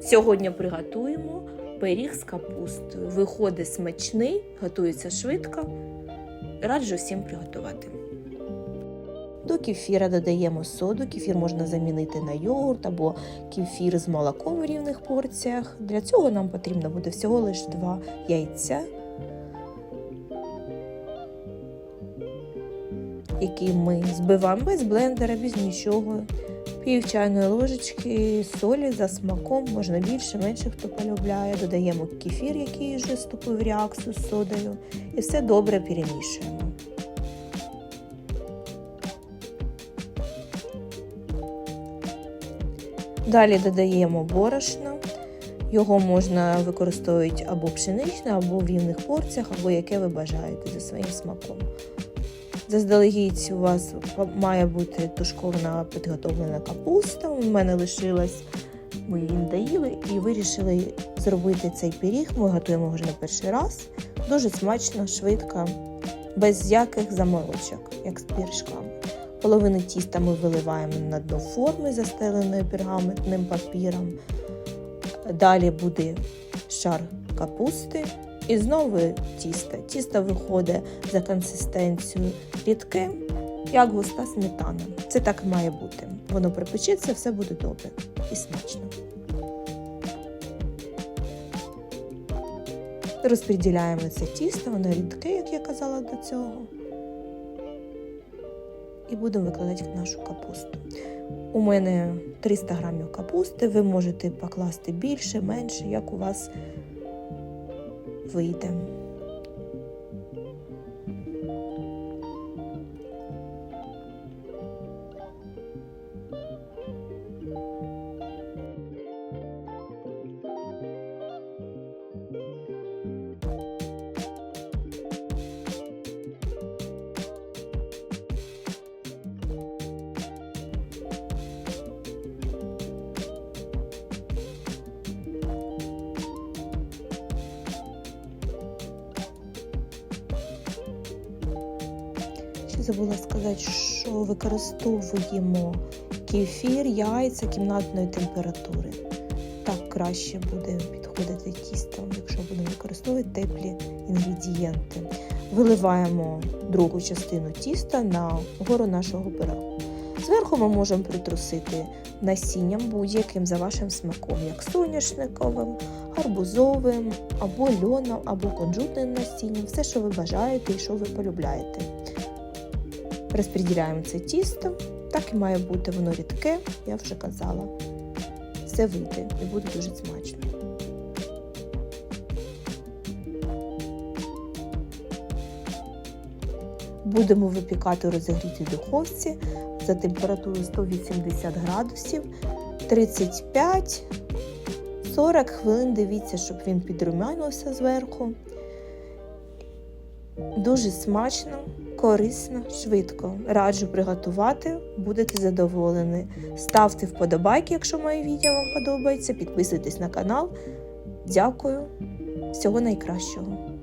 Сьогодні приготуємо пиріг з капустою. Виходить смачний, готується швидко. Раджу всім приготувати. До кефіра додаємо соду. Кефір можна замінити на йогурт або кефір з молоком в рівних порціях. Для цього нам потрібно буде всього лише два яйця, які ми збиваємо без блендера, без нічого. Пів чайної ложечки солі за смаком, можна більше, менше хто полюбляє. Додаємо кефір, який вже вступив в реакцію з содою, і все добре перемішуємо. Далі додаємо борошно. Його можна використовувати або пшеничне, або в рівних порціях, або яке ви бажаєте за своїм смаком. Заздалегідь у вас має бути тушкована підготовлена капуста. У мене лишилась, ми її доїли і вирішили зробити цей пиріг. Ми готуємо вже на перший раз. Дуже смачно, швидко, без яких заморочок, як з пиріжками. Половину тіста ми виливаємо на дно форми, застеленої пергаментним папіром. Далі буде шар капусти. І знову тісто. Тісто виходить за консистенцією рідке, як густа сметана. Це так і має бути. Воно припечеться, все буде добре і смачно. Розподіляємо це тісто, воно рідке, як я казала до цього. І будемо викладати нашу капусту. У мене 300 грамів капусти, ви можете покласти більше, менше, як у вас вийде. Забула сказати, що використовуємо кефір, яйця кімнатної температури. Так краще буде підходити тісто, якщо будемо використовувати теплі інгредієнти. Виливаємо другу частину тіста на гору нашого пирогу. Зверху ми можемо притрусити насінням будь-яким за вашим смаком, як соняшниковим, гарбузовим, або льоном, або кунжутним насінням, все, що ви бажаєте і що ви полюбляєте. Розподіляємо це тісто, так і має бути воно рідке, я вже казала. Все вийде і буде дуже смачно. Будемо випікати у розігрітій духовці за температурою 180 градусів 35-40 хвилин. Дивіться, щоб він підрумянився зверху. Дуже смачно, корисно, швидко. Раджу приготувати, будете задоволені. Ставте вподобайки, якщо моє відео вам подобається. Підписуйтесь на канал. Дякую. Всього найкращого.